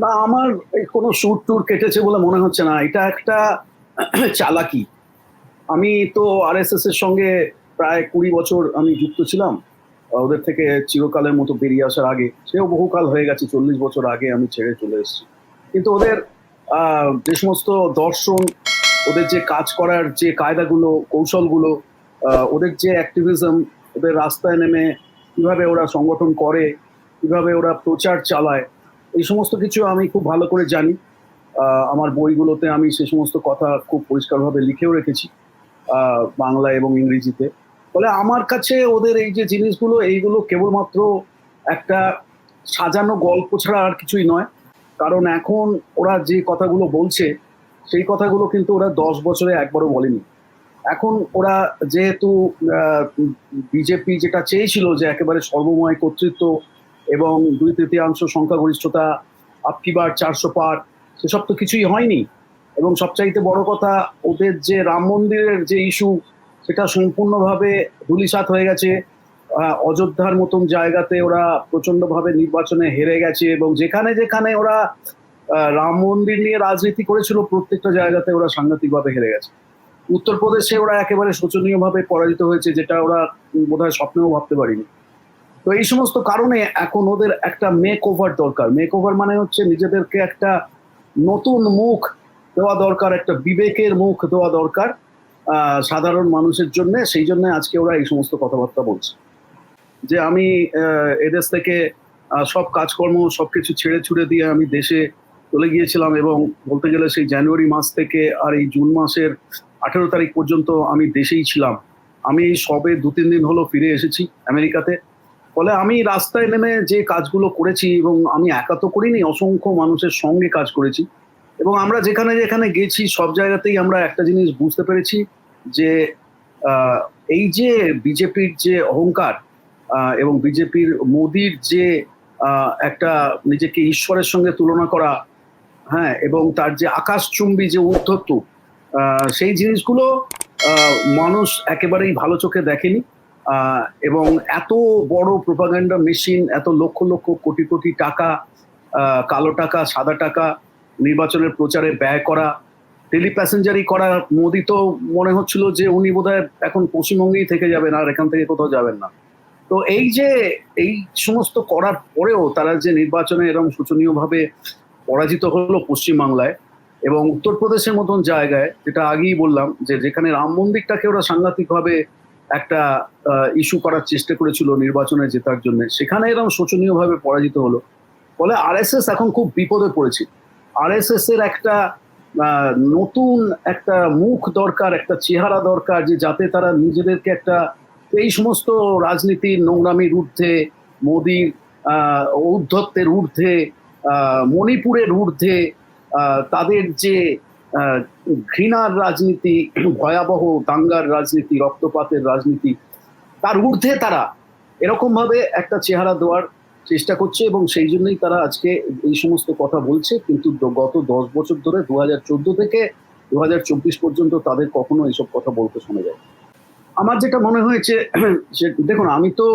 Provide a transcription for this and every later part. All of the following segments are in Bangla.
না আমার কোনো সুর টুর কেটেছে বলে মনে হচ্ছে না। এটা একটা চালাকি। আমি তো আরএসএস এর সঙ্গে প্রায় কুড়ি বছর আমি যুক্ত ছিলাম। ওদের থেকে চিরকালের মতো বেরিয়ে আসার আগে। সেও বহুকাল হয়ে গেছে, চল্লিশ বছর আগে আমি ছেড়ে চলে এসেছি। কিন্তু ওদের যে সমস্ত দর্শন, ওদের যে কাজ করার যে কায়দাগুলো, কৌশলগুলো ওদের যে অ্যাক্টিভিজম ওদের রাস্তায় নেমে কীভাবে ওরা সংগঠন করে, কীভাবে ওরা প্রচার চালায় এই সমস্ত কিছু আমি খুব ভালো করে জানি। আমার বইগুলোতে আমি সে সমস্ত কথা খুব পরিষ্কারভাবে লিখেও রেখেছি বাংলা এবং ইংরেজিতে। ফলে আমার কাছে ওদের এই যে জিনিসগুলো, এইগুলো কেবলমাত্র একটা সাজানো গল্প ছাড়া আর কিছুই নয়। কারণ এখন ওরা যে কথাগুলো বলছে, সেই কথাগুলো কিন্তু ওরা দশ বছরে একবারও বলেনি। এখন ওরা যেহেতু বিজেপি যেটা চেয়েছিল যে একেবারে সর্বময় কর্তৃত্ব এবং দুই তৃতীয়াংশ সংখ্যাগরিষ্ঠতা আপকিবার চারশো পার সেসব তো কিছুই হয়নি। এবং সবচাইতে বড় কথা, ওদের যে রাম মন্দিরের যে ইস্যু সেটা সম্পূর্ণভাবে ধুলিসাৎ হয়ে গেছে। অযোধ্যার মতন জায়গাতে ওরা প্রচন্ডভাবে নির্বাচনে হেরে গেছে এবং যেখানে যেখানে ওরা রাম মন্দির নিয়ে রাজনীতি করেছিল, প্রত্যেকটা জায়গাতে ওরা সাংঘাতিকভাবে হেরে গেছে। উত্তরপ্রদেশে ওরা একেবারে শোচনীয়ভাবে পরাজিত হয়েছে, যেটা ওরা বোধহয় স্বপ্নেও ভাবতে পারিনি। তো এই সমস্ত কারণে এখন ওদের একটা মেক ওভার দরকার। মেক ওভার মানে হচ্ছে নিজেদেরকে একটা নতুন মুখ দেওয়া দরকার, একটা বিবেকের মুখ দেওয়া দরকার সাধারণ মানুষের জন্য। সেই জন্য আজকে ওরা এই সমস্ত কথাবার্তা বলছে। যে আমি এদেশ থেকে সব কাজকর্ম, সব কিছু ছেড়ে ছুড়ে দিয়ে আমি দেশে চলে গিয়েছিলাম এবং বলতে গেলে সেই জানুয়ারি মাস থেকে আর এই জুন মাসের আঠেরো তারিখ পর্যন্ত আমি দেশেই ছিলাম। আমি সবে দু তিন দিন হলো ফিরে এসেছি আমেরিকাতে। ফলে আমি রাস্তায় নেমে যে কাজগুলো করেছি এবং আমি একা তো করিনি, অসংখ্য মানুষের সঙ্গে কাজ করেছি। এবং আমরা যেখানে যেখানে গেছি, সব জায়গাতেই আমরা একটা জিনিস বুঝতে পেরেছি যে এই যে বিজেপির যে অহংকার এবং বিজেপির মোদির যে একটা নিজেকে ঈশ্বরের সঙ্গে তুলনা করা হ্যাঁ এবং তার যে আকাশচুম্বী যে উদ্ধত্ত সেই জিনিসগুলো মানুষ একেবারেই ভালো চোখে দেখেনি। এবং এত বড় প্রোপাগান্ডা মেশিন এত লক্ষ লক্ষ কোটি কোটি টাকা কালো টাকা, সাদা টাকা নির্বাচনের প্রচারে ব্যয় করা টেলি প্যাসেঞ্জারি করা, মোদি তো মনে হচ্ছিল যে উনি বোধহয় এখন পশ্চিমবঙ্গেই থেকে যাবেন আর এখান থেকে কোথাও যাবেন না। তো এই যে এই সমস্ত করার পরেও তারা যে নির্বাচনে এরকম শোচনীয়ভাবে পরাজিত হলো পশ্চিমবাংলায় এবং উত্তরপ্রদেশের মতন জায়গায়, যেটা আগেই বললাম যে যেখানে রাম মন্দিরটাকে ওরা সাংঘাতিকভাবে একটা ইস্যু করার চেষ্টা করেছিল নির্বাচনে জেতার জন্য। সেখানে এরকম শোচনীয়ভাবে পরাজিত হলো। ফলে আরএসএস এখন খুব বিপদে পড়েছে। আরএসএস এর একটা নতুন একটা মুখ দরকার, একটা চেহারা দরকার যে যাতে তারা নিজেদেরকে একটা, এই সমস্ত রাজনীতির নোংরামির ঊর্ধ্বে, মোদির ঔদ্ধত্যের ঊর্ধ্বে মণিপুরের ঊর্ধ্বে তাদের যে ঘৃণার রাজনীতি, ভয়াবহ দাঙ্গার রাজনীতি, রক্তপাতের রাজনীতি, তার ঊর্ধ্বে তারা এরকম ভাবে একটা চেহারা দেওয়ার চেষ্টা করছে এবং সেই জন্যই তারা আজকে এই সমস্ত কথা বলছে। কিন্তু গত দশ বছর ধরে দু হাজার চোদ্দ থেকে দু হাজার চব্বিশ পর্যন্ত তাদের কখনো এইসব কথা বলতে শোনা যায় আমার যেটা মনে হয়েছে দেখুন, আমি তো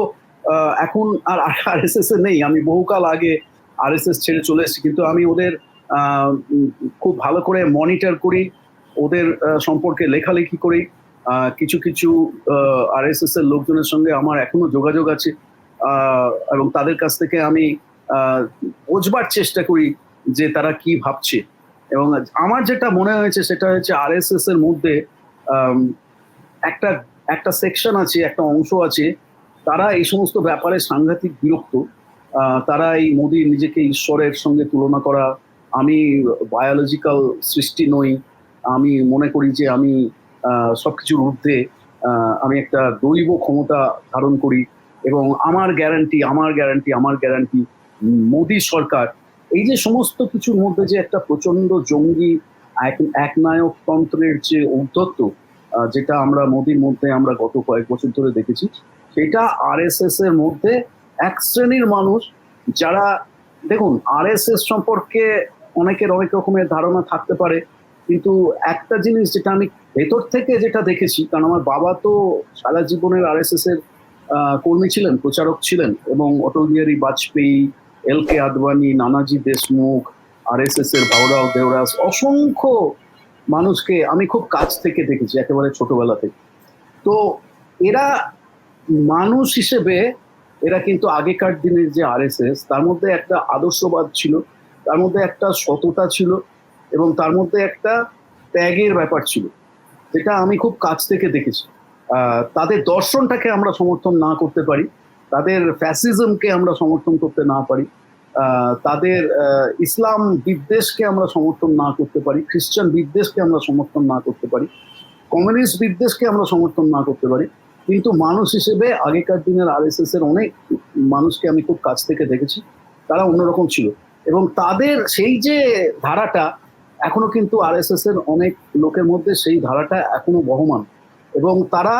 এখন আর আর এস এস এ নেই। আমি বহুকাল আগে আর এস এস ছেড়ে চলে এসেছি, কিন্তু আমি ওদের খুব ভালো করে মনিটর করি, ওদের সম্পর্কে লেখালেখি করি। কিছু কিছু আর এস এর লোকজনের সঙ্গে আমার এখনও যোগাযোগ আছে। এবং তাদের কাছ থেকে আমি বোঝবার চেষ্টা করি যে তারা কি ভাবছে। এবং আমার যেটা মনে হয়েছে সেটা হচ্ছে আর এস এস এর মধ্যে একটা একটা সেকশন আছে, একটা অংশ আছে, তারা এই সমস্ত ব্যাপারে সাংঘাতিক বিরক্ত। তারা এই মোদি নিজেকে ঈশ্বরের সঙ্গে তুলনা করা আমি বায়োলজিক্যাল সৃষ্টি নই, আমি মনে করি যে আমি সব কিছুর ঊর্ধ্বে আমি একটা দৈব ক্ষমতা ধারণ করি এবং আমার গ্যারান্টি আমার গ্যারান্টি আমার গ্যারান্টি মোদি সরকার। এই যে সমস্ত কিছুর মধ্যে যে একটা প্রচণ্ড জঙ্গি এক- একনায়কতন্ত্রের যে ঔদ্ধত্য যেটা আমরা মোদির মধ্যে আমরা গত কয়েক বছর ধরে দেখেছি, সেটা আরএসএস এর মধ্যে এক শ্রেণির মানুষ যারা, দেখুন আরএসএস সম্পর্কে অনেকের অনেক রকমের ধারণা থাকতে পারে। কিন্তু একটা জিনিস যেটা আমি ভেতর থেকে যেটা দেখেছি কারণ আমার বাবা তো সারা জীবনের আরএসএস এর আহ, কর্মী ছিলেন প্রচারক ছিলেন এবং Atal Bihari Vajpayee L K Advani Nanaji Deshmukh R S S এর ভাওরাও দেওরাস অসংখ্য মানুষকে আমি খুব কাছ থেকে দেখেছি একেবারে ছোটবেলা থেকে। তো এরা মানুষ হিসেবে এরা কিন্তু আগেকার দিনের যে আরএসএস তার মধ্যে একটা আদর্শবাদ ছিল। তার মধ্যে একটা সততা ছিল এবং তার মধ্যে একটা ত্যাগের ব্যাপার ছিল, যেটা আমি খুব কাছ থেকে দেখেছি। তাদের দর্শনটাকে আমরা সমর্থন না করতে পারি, তাদের ফ্যাসিজমকে আমরা সমর্থন করতে না পারি তাদের ইসলাম বিদ্বেষকে আমরা সমর্থন না করতে পারি, খ্রিস্টান বিদ্বেষকে আমরা সমর্থন না করতে পারি, কমিউনিস্ট বিদ্বেষকে আমরা সমর্থন না করতে পারি। কিন্তু মানুষ হিসেবে আগেকার দিনের আর এর অনেক মানুষকে আমি খুব কাছ থেকে দেখেছি, তারা অন্যরকম ছিল। এবং তাদের সেই যে ধারাটা এখনও কিন্তু আর এস এর অনেক লোকের মধ্যে সেই ধারাটা এখনও বহমান। এবং তারা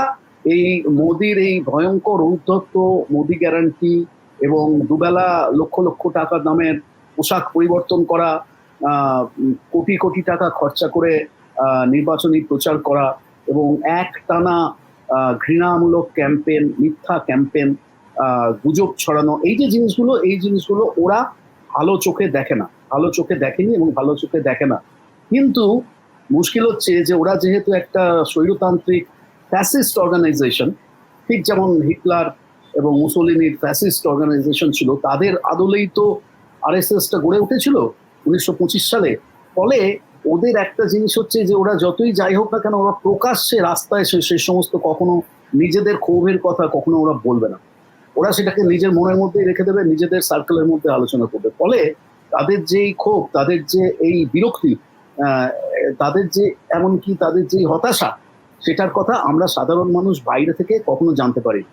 এই মোদির এই ভয়ঙ্কর ঔদ্ধত্য মোদি গ্যারান্টি এবং দুবেলা লক্ষ লক্ষ টাকা দামের পোশাক পরিবর্তন করা কোটি কোটি টাকা খরচা করে নির্বাচনী প্রচার করা এবং এক টানা ঘৃণামূলক ক্যাম্পেন মিথ্যা ক্যাম্পেন গুজব ছড়ানো, এই যে জিনিসগুলো, এই জিনিসগুলো ওরা ভালো চোখে দেখে না, ভালো চোখে দেখেনি এবং ভালো চোখে দেখে না। কিন্তু মুশকিল হচ্ছে যে ওরা যেহেতু একটা স্বৈরতান্ত্রিক ফ্যাসিস্ট অর্গানাইজেশন ঠিক যেমন হিটলার এবং মুসোলিনির ফ্যাসিস্ট অর্গানাইজেশন ছিল, তাদের আদলেই তো আরএসএসটা গড়ে উঠেছিল উনিশশো পঁচিশ সালে। ফলে ওদের একটা জিনিস হচ্ছে যে ওরা যতই যাই হোক না কেন, ওরা প্রকাশ্যে রাস্তায় সে সেই সমস্ত কখনো নিজেদের ক্ষোভের কথা কখনো ওরা বলবে না। ওরা সেটাকে নিজের মনের মধ্যেই রেখে দেবে, নিজেদের সার্কেলের মধ্যে আলোচনা করবে ফলে তাদের যেই ক্ষোভ, তাদের যে এই বিরক্তি তাদের যে এমনকি তাদের যে হতাশা, সেটার কথা আমরা সাধারণ মানুষ বাইরে থেকে কখনো জানতে পারি।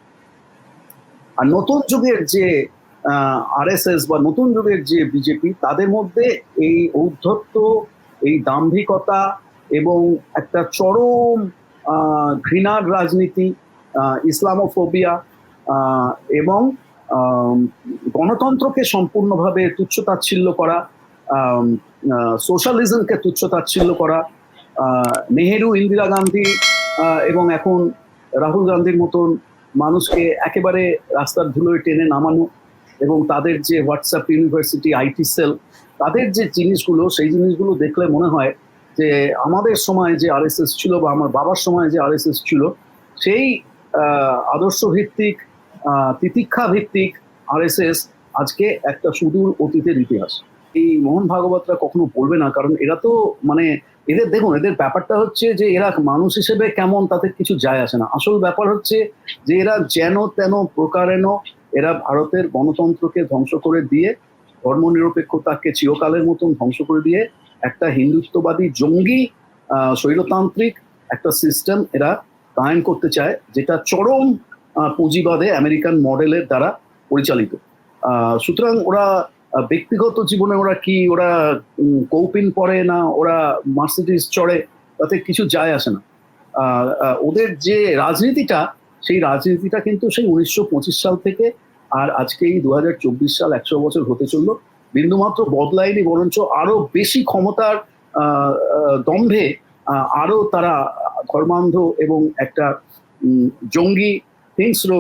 আর নতুন যুগের যে আরএসএস বা নতুন যুগের যে বিজেপি তাদের মধ্যে এই ঔদ্ধত্য, এই দাম্ভিকতা এবং একটা চরম ঘৃণার রাজনীতি ইসলামোফোবিয়া এবং গণতন্ত্রকে সম্পূর্ণভাবে তুচ্ছতাচ্ছিল্য করা সোশ্যালিজমকে তুচ্ছতাচ্ছিল্য করা নেহেরু ইন্দিরা গান্ধী এবং এখন রাহুল গান্ধীর মতন মানুষকে একেবারে রাস্তার ধুলোয় টেনে নামানো এবং তাদের যে হোয়াটসঅ্যাপ ইউনিভার্সিটি আইটি সেল তাদের যে জিনিসগুলো সেই জিনিসগুলো দেখলে মনে হয় যে আমাদের সময় যে আরএসএস ছিল বা আমার বাবার সময় যে আরএসএস ছিল সেই আহ, আদর্শ ভিত্তিক আহ, তিতিক্ষা ভিত্তিক আরএসএস আজকে একটা সুদূর অতীতের ইতিহাস। এই মোহন ভাগবতরা কখনো বলবে না কারণ এরা তো মানে এদের দেখুন এদের ব্যাপারটা হচ্ছে যে এরা মানুষ হিসেবে কেমন তাদের কিছু যায় আসে না। আসল ব্যাপার হচ্ছে যে এরা যেন তেন প্রকারেণ এরা ভারতের গণতন্ত্রকে ধ্বংস করে দিয়ে ধর্মনিরপেক্ষতাকে চিরকালের মতন ধ্বংস করে দিয়ে একটা হিন্দুত্ববাদী জঙ্গি আহ, স্বৈরতান্ত্রিক একটা সিস্টেম এরা কায়েম করতে চায় যেটা চরম পুঁজিবাদে আমেরিকান মডেলের দ্বারা পরিচালিত। সুতরাং ওরা ব্যক্তিগত জীবনে ওরা কি ওরা কৌপিন পরে না ওরা মার্সিডিস চড়ে তাতে কিছু যায় আসে না। ওদের যে রাজনীতিটা সেই রাজনীতিটা কিন্তু সেই উনিশশো পঁচিশ সাল থেকে আর আজকে এই দু হাজার চব্বিশ সাল একশো বছর হতে চলল। বিন্দুমাত্র বদলায়নি বরঞ্চ আরও বেশি ক্ষমতার দম্ভে আহ, আরও তারা ধর্মান্ধ এবং একটা জঙ্গি হিংস্র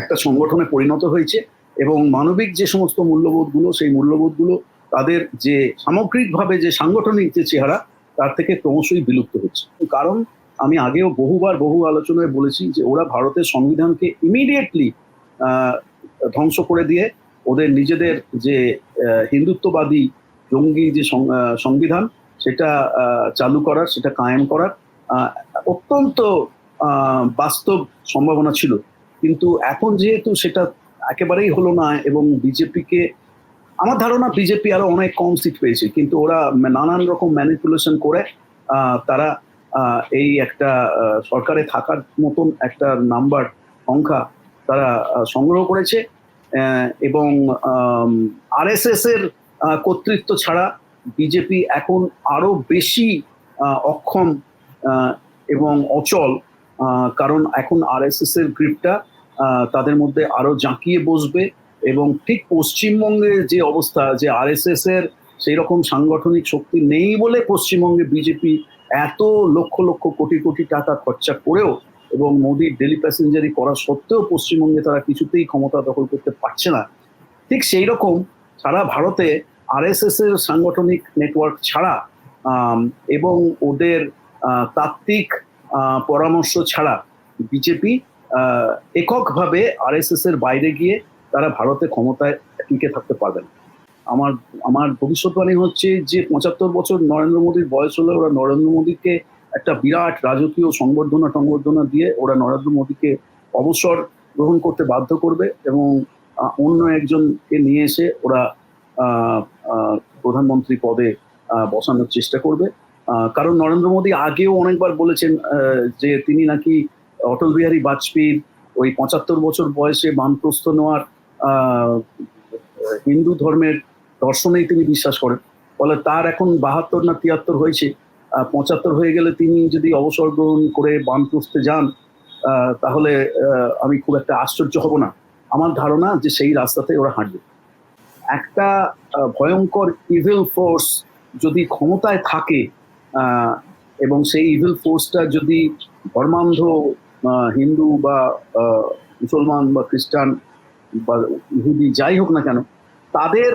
একটা সংগঠনে পরিণত হয়েছে এবং মানবিক যে সমস্ত মূল্যবোধগুলো, সেই মূল্যবোধগুলো তাদের যে সামগ্রিকভাবে যে সাংগঠনিক যে চেহারা, তার থেকে ক্রমশই বিলুপ্ত হচ্ছে। কারণ আমি আগেও বহুবার বহু আলোচনায় বলেছি যে ওরা ভারতের সংবিধানকে ইমিডিয়েটলি ধ্বংস করে দিয়ে ওদের নিজেদের যে হিন্দুত্ববাদী জঙ্গি যে সংবিধান, সেটা চালু করার, সেটা কায়েম করার অত্যন্ত বাস্তব সম্ভাবনা ছিল। কিন্তু এখন যেহেতু সেটা একেবারেই হলো না এবং বিজেপিকে, আমার ধারণা বিজেপি আরও অনেক কম সিট পেয়েছে, কিন্তু ওরা নানান রকম ম্যানিপুলেশন করে তারা এই একটা সরকারে থাকার মতন একটা নাম্বার সংখ্যা তারা সংগ্রহ করেছে এবং আরএসএস এর কর্তৃত্ব ছাড়া বিজেপি এখন আরও বেশি অক্ষম এবং অচল কারণ এখন আরএসএস এর গ্রিপটা তাদের মধ্যে আরও জাঁকিয়ে বসবে এবং ঠিক পশ্চিমবঙ্গে যে অবস্থা, যে আরএসএস এর সেই রকম সাংগঠনিক শক্তি নেই বলে পশ্চিমবঙ্গে বিজেপি এত লক্ষ লক্ষ কোটি কোটি টাকা খরচা করেও এবং মোদির ডেলি প্যাসেঞ্জারি করা সত্ত্বেও পশ্চিমবঙ্গে তারা কিছুতেই ক্ষমতা দখল করতে পারছে না। ঠিক সেই রকম সারা ভারতে আরএসএস এর সাংগঠনিক নেটওয়ার্ক ছাড়া এবং ওদের তাত্ত্বিক পরামর্শ ছাড়া বিজেপি এককভাবে আরএসএস এর বাইরে গিয়ে তারা ভারতে ক্ষমতায় টিকে থাকতে পারবে না। আমার আমার ভবিষ্যৎবাণী হচ্ছে যে পঁচাত্তর বছর নরেন্দ্র মোদীর বয়স হলে ওরা নরেন্দ্র মোদীকে একটা বিরাট রাজকীয় সংবর্ধনা সংবর্ধনা দিয়ে ওরা নরেন্দ্র মোদীকে অবসর গ্রহণ করতে বাধ্য করবে এবং অন্য একজনকে নিয়ে এসে ওরা প্রধানমন্ত্রী পদে বসানোর চেষ্টা করবে। কারণ নরেন্দ্র মোদী আগেও অনেকবার বলেছেন যে তিনি নাকি অটল বিহারী বাজপেয়ীর ওই পঁচাত্তর বছর বয়সে বানপ্রস্থ নেওয়ার হিন্দু ধর্মের দর্শনেই তিনি বিশ্বাস করেন। ফলে তার এখন বাহাত্তর না তিয়াত্তর হয়েছে। পঁচাত্তর হয়ে গেলে তিনি যদি অবসর গ্রহণ করে বানপ্রস্থে যান তাহলে আমি খুব একটা আশ্চর্য হব না। আমার ধারণা যে সেই রাস্তাতে ওরা হাঁটবে। একটা ভয়ঙ্কর ইভিল ফোর্স যদি ক্ষমতায় থাকে এবং সেই ইভিল ফোর্সটা যদি ধর্মান্ধ হিন্দু বা মুসলমান বা খ্রিস্টান বা ইহুদি যাই হোক না কেন তাদের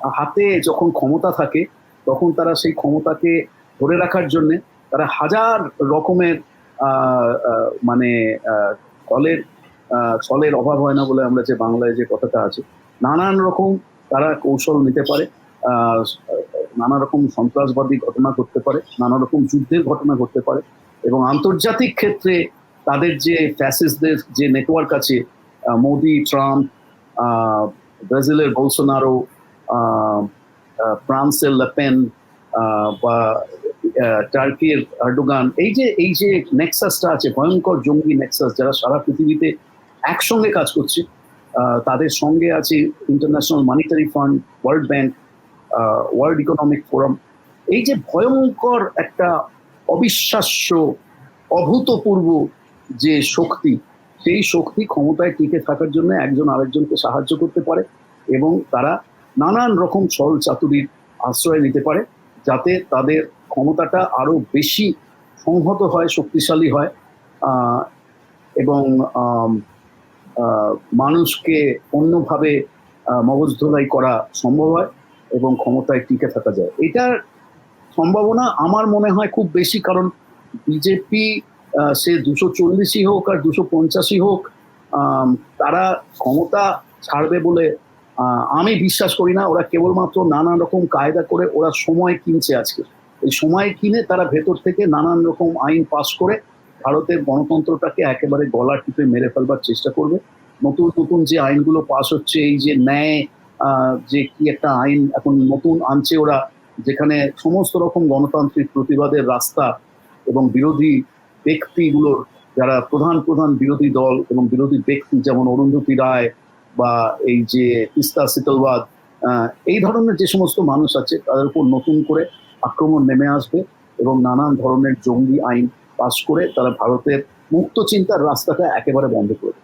হাতে যখন ক্ষমতা থাকে তখন তারা সেই ক্ষমতাকে ধরে রাখার জন্য তারা হাজার রকমের মানে আহ, ছলের অভাব হয় না বলে আমরা যে বাংলায় যে কথাটা আছে নানান রকম তারা কৌশল নিতে পারে নানা রকম সন্ত্রাসবাদী ঘটনা ঘটতে পারে নানা রকম যুদ্ধের ঘটনা ঘটতে পারে এবং আন্তর্জাতিক ক্ষেত্রে তাদের যে ফ্যাসিসদের যে নেটওয়ার্ক আছে মোদি, ট্রাম্প ব্রাজিলের বোলসোনারো ফ্রান্সের লেপেন বা টার্কির আর্ডোগান এই যে এই যে নেক্সাসটা আছে, ভয়ঙ্কর জঙ্গি নেক্সাস যারা সারা পৃথিবীতে একসঙ্গে কাজ করছে তাদের সঙ্গে আছে International Monetary Fund World Bank World Economic Forum এই যে ভয়ঙ্কর একটা অবিশ্বাস্য, অভূতপূর্ব যে শক্তি, সেই শক্তি ক্ষমতায় টিকে থাকার জন্য একজন আরেকজনকে সাহায্য করতে পারে এবং তারা নানান রকম ছল চাতুরির আশ্রয় নিতে পারে যাতে তাদের ক্ষমতাটা আরও বেশি সংহত হয়, শক্তিশালী হয় এবং মানুষকে অন্যভাবে মগজ ধোলাই করা সম্ভব হয়। এবং ক্ষমতায় টিকে থাকা যায়। এটার সম্ভাবনা আমার মনে হয় খুব বেশি, কারণ বিজেপি সে দুশো চল্লিশই হোক আর দুশো পঞ্চাশই হোক তারা ক্ষমতা ছাড়বে বলে আমি বিশ্বাস করি না। ওরা কেবলমাত্র নানা রকম কায়দা করে ওরা সময় কিনছে আজকে। এই সময় কিনে তারা ভেতর থেকে নানান রকম আইন পাশ করে ভারতের গণতন্ত্রটাকে একেবারে গলা টিপে মেরে ফেলবার চেষ্টা করবে। নতুন নতুন যে আইনগুলো পাশ হচ্ছে, এই যে ন্যায় যে কি একটা আইন এখন নতুন আনছে ওরা, যেখানে সমস্ত রকম গণতান্ত্রিক প্রতিবাদের রাস্তা এবং বিরোধী ব্যক্তিগুলোর, যারা প্রধান প্রধান বিরোধী দল এবং বিরোধী ব্যক্তি, যেমন অরুন্ধতী রায় বা এই যে তিস্তা শীতলবাদ এই ধরনের যে সমস্ত মানুষ আছে, তাদের উপর নতুন করে আক্রমণ নেমে আসবে এবং নানান ধরনের জঙ্গি আইন পাশ করে তারা ভারতের মুক্ত চিন্তার রাস্তাটা একেবারে বন্ধ করবে